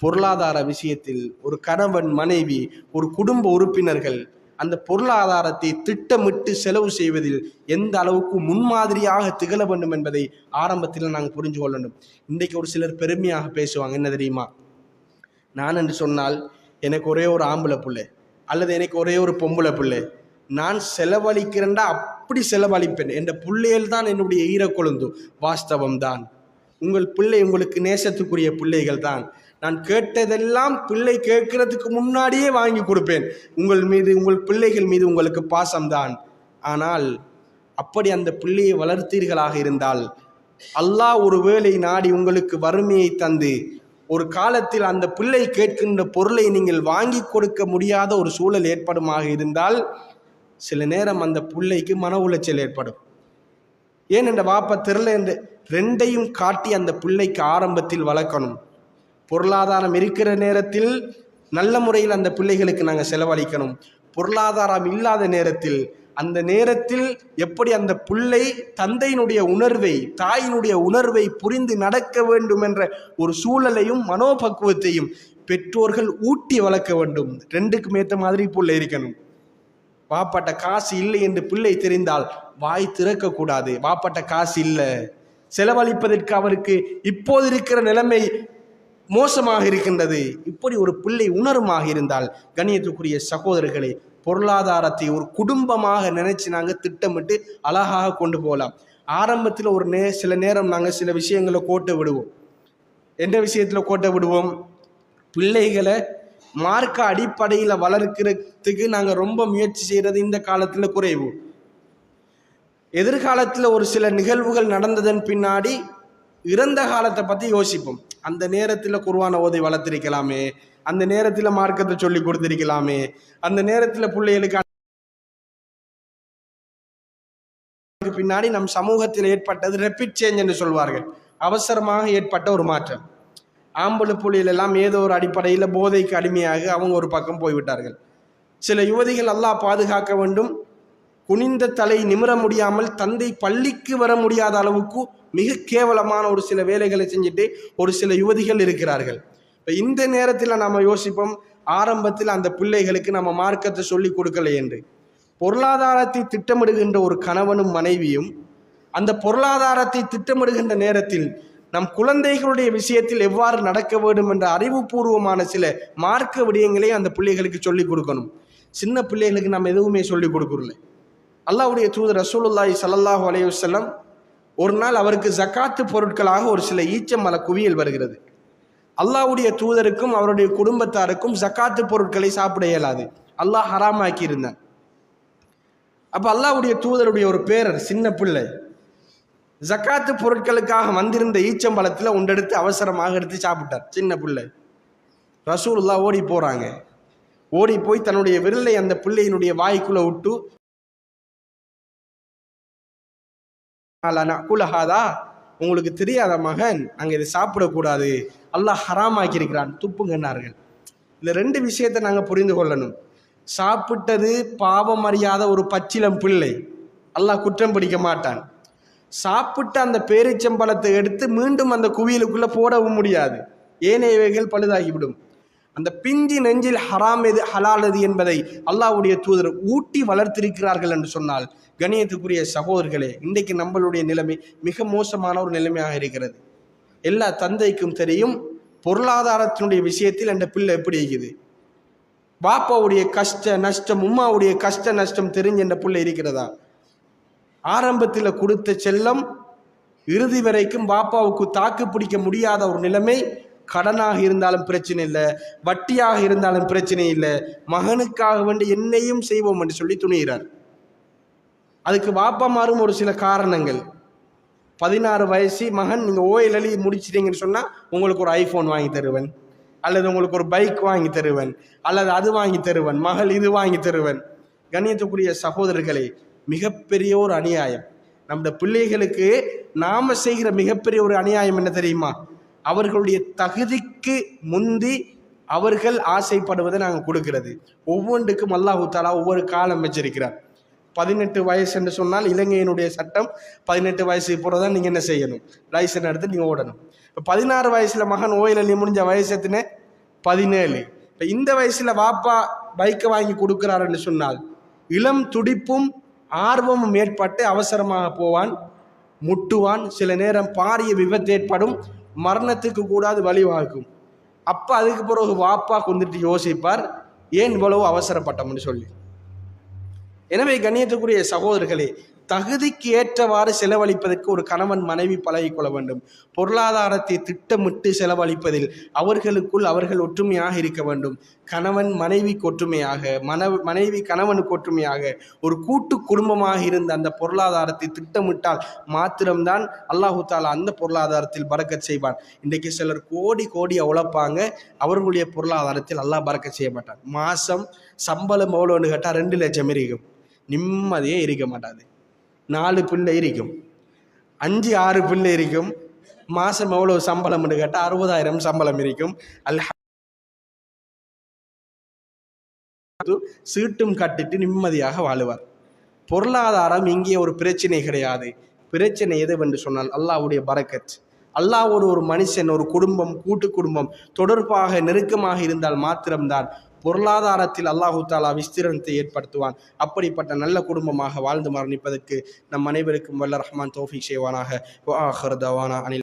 பொருளாதார விஷயத்தில் ஒரு கணவன் மனைவி ஒரு குடும்ப உறுப்பினர்கள் அந்த பொருளாதாரத்தை திட்டமிட்டு செலவு செய்வதில் எந்த அளவுக்கு முன்மாதிரியாக திகழ வேண்டும் என்பதை ஆரம்பத்தில் நாங்கள் புரிஞ்சு கொள்ளணும் இன்றைக்கு ஒரு சிலர் பெருமையாக பேசுவாங்க என்ன தெரியுமா? நான் என்று சொன்னால் எனக்கு ஒரே ஒரு ஆம்பளை பிள்ளை அல்லது எனக்கு ஒரே ஒரு பொம்பளை பிள்ளை. நான் செலவழிக்கிறேன்டா அப்படி செலவழிப்பேன். என்ற பிள்ளைகள் தான் என்னுடைய ஈரக்கொழுந்து. வாஸ்தவம் தான் உங்கள் பிள்ளை உங்களுக்கு நேசத்துக்குரிய பிள்ளைகள் தான். நான் கேட்டதெல்லாம் பிள்ளை கேட்கறதுக்கு முன்னாடியே வாங்கி கொடுப்பேன். உங்கள் மீது உங்கள் பிள்ளைகள் மீது உங்களுக்கு பாசம்தான். ஆனால் அப்படி அந்த பிள்ளையை வளர்த்தீர்களாக இருந்தால் அல்லாஹ் ஒரு வேலை நாடி உங்களுக்கு வறுமையை தந்து ஒரு காலத்தில் அந்த பிள்ளை கேட்கின்ற பொருளை நீங்கள் வாங்கி கொடுக்க முடியாத ஒரு சூழல் ஏற்படுமாக இருந்தால் சில நேரம் அந்த பிள்ளைக்கு மன உளைச்சல் ஏற்படும். ஏன் என்ற வாப்பா தெரில என்று ரெண்டையும் காட்டி அந்த பிள்ளைக்கு ஆரம்பத்தில் வளர்க்கணும். பொருளாதாரம் இருக்கிற நேரத்தில் நல்ல முறையில் அந்த பிள்ளைகளுக்கு நாங்கள் செலவழிக்கணும். பொருளாதாரம் இல்லாத நேரத்தில் அந்த நேரத்தில் எப்படி அந்த பிள்ளை தந்தையினுடைய உணர்வை தாயினுடைய உணர்வை புரிந்து நடக்க வேண்டும் என்ற ஒரு சூழலையும் மனோபக்குவத்தையும் பெற்றோர்கள் ஊட்டி வளர்க்க வேண்டும். ரெண்டுக்கும் ஏற்ற மாதிரி பிள்ளை இருக்கணும். வாப்பாட்ட காசு இல்லை என்று பிள்ளை தெரிந்தால் வாய் திறக்கக்கூடாது. வாப்பாட்ட காசு இல்லை. செலவழிப்பதற்கு அவருக்கு இப்போது இருக்கிற நிலைமை மோசமாக இருக்கின்றது. இப்படி ஒரு பிள்ளை உணருமாக இருந்தால் கணியத்துக்குரிய சகோதரர்களே பொருளாதாரத்தை ஒரு குடும்பமாக நினைச்சு நாங்கள் திட்டமிட்டு அழகாக கொண்டு போகலாம். ஆரம்பத்தில் ஒரு நே சில நேரம் நாங்கள் சில விஷயங்களை கோட்டை விடுவோம். எந்த விஷயத்தில் கோட்டை விடுவோம்? பிள்ளைகளை மார்க்க அடிப்படையில் வளர்க்கிறதுக்கு நாங்கள் ரொம்ப முயற்சி செய்கிறது இந்த காலத்தில் குறைவு. எதிர்காலத்தில் ஒரு சில நிகழ்வுகள் நடந்ததன் பின்னாடி இறந்த காலத்தை பற்றி யோசிப்போம். அந்த நேரத்தில் குர்வான ஓதை வளர்த்திருக்கலாமே. அந்த நேரத்தில் மார்க்கத்தை சொல்லி கொடுத்திருக்கலாமே. அந்த நேரத்தில் பிள்ளைகளுக்கு பின்னாடி நம் சமூகத்தில் ஏற்பட்டது ரெப்பிட் சேஞ்ச் என்று சொல்வார்கள். அவசரமாக ஏற்பட்ட ஒரு மாற்றம். ஆம்பளை புள்ளிகள் எல்லாம் ஏதோ ஒரு அடிப்படையில் போதைக்கு அடிமையாக அவங்க ஒரு பக்கம் போய்விட்டார்கள். சில யுவதிகள் அல்லாஹ் பாதுகாக்க வேண்டும். குனிந்த தலை நிமிர முடியாமல் தந்தை பள்ளிக்கு வர முடியாத அளவுக்கு மிக கேவலமான ஒரு சில வேலைகளை செஞ்சுட்டு ஒரு சில யுவதிகள் இருக்கிறார்கள். இப்போ இந்த நேரத்தில் நாம் யோசிப்போம் ஆரம்பத்தில் அந்த பிள்ளைகளுக்கு நம்ம மார்க்கத்தை சொல்லி கொடுக்கல என்று. பொருளாதாரத்தை திட்டமிடுகின்ற ஒரு கணவனும் மனைவியும் அந்த பொருளாதாரத்தை திட்டமிடுகின்ற நேரத்தில் நம் குழந்தைகளுடைய விஷயத்தில் எவ்வாறு நடக்க வேண்டும் என்ற அறிவுபூர்வமான சில மார்க்க விடயங்களை அந்த பிள்ளைகளுக்கு சொல்லிக் கொடுக்கணும். சின்ன பிள்ளைகளுக்கு நம்ம எதுவுமே சொல்லிக் கொடுக்குறல அல்லாவுடைய தூதர் ரசூலுல்லாஹி சல்லாஹூ அலையுசல்லம் ஒரு நாள் அவருக்கு ஜக்காத்து பொருட்களாக ஒரு சில ஈச்சமல குவியல் வருகிறது. அல்லாஹ்வுடைய தூதருக்கும் அவருடைய குடும்பத்தாருக்கும் ஜக்காத்து பொருட்களை சாப்பிட இயலாது. அல்லாஹ் ஹராமாக்கி இருந்தான். அப்போ அல்லாவுடைய தூதருடைய ஒரு பேரர் சின்ன பிள்ளை ஜக்காத்து பொருட்களுக்காக வந்திருந்த ஈச்சம்பழத்தில் ஒன்றெடுத்து அவசரமாக எடுத்து சாப்பிட்டார். சின்ன பிள்ளை. ரசூல்லா ஓடி போகிறாங்க ஓடி போய் தன்னுடைய விரலை அந்த பிள்ளையினுடைய வாய்க்குள்ளே விட்டு குலஹாதா உங்களுக்கு தெரியாத மகன் அங்கே இதை சாப்பிடக்கூடாது. அல்லாஹ் ஹராமாக்கி இருக்கிறான் துப்புங்கன்னார்கள் இந்த ரெண்டு விஷயத்தை நாங்கள் புரிந்து கொள்ளணும். சாப்பிட்டது பாவம் அறியாத ஒரு பச்சிலம் பிள்ளை. அல்லாஹ் குற்றம் பிடிக்க மாட்டான். சாப்பிட்ட அந்த பேரிச்சம்பழத்தை எடுத்து மீண்டும் அந்த குவியலுக்குள்ளே போடவும் முடியாது. ஏனையவைகள் பழுதாகிவிடும். அந்த பிஞ்சி நெஞ்சில் ஹராம் எது ஹலால் எது என்பதை அல்லாஹ்வுடைய தூதர் ஊட்டி வளர்த்திருக்கிறார்கள் என்று சொன்னால் கணியத்துக்குரிய சகோதரர்களே இன்றைக்கு நம்மளுடைய நிலைமை மிக மோசமான ஒரு நிலைமையாக இருக்கிறது. எல்லா தந்தைக்கும் தெரியும் பொருளாதாரத்தினுடைய விஷயத்தில் அந்த பிள்ளை எப்படி இருக்குது? பாப்பாவுடைய கஷ்ட நஷ்டம் உம்மாவுடைய கஷ்ட நஷ்டம் தெரிஞ்ச அந்த பிள்ளை இருக்கிறதா? ஆரம்பத்தில் கொடுத்த செல்லம் இறுதி வரைக்கும் பாப்பாவுக்கு தாக்கு பிடிக்க முடியாத ஒரு நிலைமை கடனாக இருந்தாலும் பிரச்சனை இல்லை வட்டியாக இருந்தாலும் பிரச்சனை இல்லை மகனுக்காக வேண்டி என்னையும் செய்வோம் என்று சொல்லி துணிகிறார். அதுக்கு வாப்பா மாறும் ஒரு சில காரணங்கள். பதினாறு வயசு மகன் நீங்கள் ஓஎல்எலி முடிச்சிட்டீங்கன்னு சொன்னால் உங்களுக்கு ஒரு ஐஃபோன் வாங்கி தருவேன் அல்லது உங்களுக்கு ஒரு பைக் வாங்கி தருவேன் அல்லது அது வாங்கி தருவேன் மகள் இது வாங்கி தருவேன். கண்ணியத்துக்குரிய சகோதரர்களே மிகப்பெரிய ஒரு அநியாயம். நம்ம பிள்ளைகளுக்கு நாம் செய்கிற மிகப்பெரிய ஒரு அநியாயம் என்ன தெரியுமா? அவர்களுடைய தகுதிக்கு முந்தி அவர்கள் ஆசைப்படுவதை நாங்கள் கொடுக்கிறது. ஒவ்வொன்றுக்கும் அல்லாஹு தாலா ஒவ்வொரு காலம் வச்சிருக்கிறார். பதினெட்டு வயசு என்று சொன்னால் இலங்கையினுடைய சட்டம் பதினெட்டு வயசு போகிறதா நீங்கள் என்ன செய்யணும்? லைசன் எடுத்து நீங்கள் ஓடணும். இப்போ பதினாறு வயசில் மகன் ஓயிலி முடிஞ்ச வயசு எத்தனை? பதினேழு. இப்போ இந்த வயசில் வாப்பா பைக்கை வாங்கி கொடுக்குறாருன்னு சொன்னால் இளம் துடிப்பும் ஆர்வமும் ஏற்பட்டு அவசரமாக போவான் முட்டுவான். சில நேரம் பாரிய விபத்து ஏற்படும். மரணத்துக்கு கூடாது வழிவாகும் அப்போ அதுக்கு பிறகு வாப்பா கொண்டுட்டு யோசிப்பார் ஏன் இவ்வளவு அவசரப்பட்டோம்னு சொல்லி? எனவே கண்ணியத்துக்குரிய சகோதரர்களே தகுதிக்கு ஏற்றவாறு செலவழிப்பதற்கு ஒரு கணவன் மனைவி பழகிக்கொள்ள வேண்டும். பொருளாதாரத்தை திட்டமிட்டு செலவழிப்பதில் அவர்களுக்குள் அவர்கள் ஒற்றுமையாக இருக்க வேண்டும். கணவன் மனைவிக்கு ஒற்றுமையாக மன மனைவி கணவனுக்கு ஒற்றுமையாக ஒரு கூட்டு குடும்பமாக இருந்த அந்த பொருளாதாரத்தை திட்டமிட்டால் மாத்திரம்தான் அல்லாஹு தாலா அந்த பொருளாதாரத்தில் பறக்க செய்வான். இன்றைக்கு சிலர் கோடி கோடி உழைப்பாங்க அவர்களுடைய பொருளாதாரத்தில் அல்லாஹ் பறக்க செய்ய மாட்டான். மாதம் சம்பளம் எவ்வளோன்னு கேட்டால் ரெண்டு லட்சம் இருக்கும். நிம்மதியே இருக்க மாட்டாது. நாலு பிள்ளை இருக்கும். அஞ்சு ஆறு பிள்ளை இருக்கும். மாதம் எவ்வளோ சம்பளம்னு கேட்டால் அறுபதாயிரம் சம்பளம் இருக்கும். அல்ஹ சீட்டும் கட்டிட்டு நிம்மதியாக வாழுவார். பொருளாதாரம் இங்கே ஒரு பிரச்சனை கிடையாது. பிரச்சனை எதுவென்று சொன்னால் அல்லாஹ்வுடைய பரக்கத். அல்லாவோடு ஒரு மனுஷன் ஒரு குடும்பம் கூட்டு குடும்பம் தொடர்பாக நெருக்கமாக இருந்தால் மாத்திரம்தான் பொருளாதாரத்தில் அல்லாஹு தாலா விஸ்திரணத்தை ஏற்படுத்துவான். அப்படிப்பட்ட நல்ல குடும்பமாக வாழ்ந்து மரணிப்பதற்கு நம் அனைவருக்கும் வல்ல ரஹ்மான் தோஃபிக் செய்வானாக. அனில்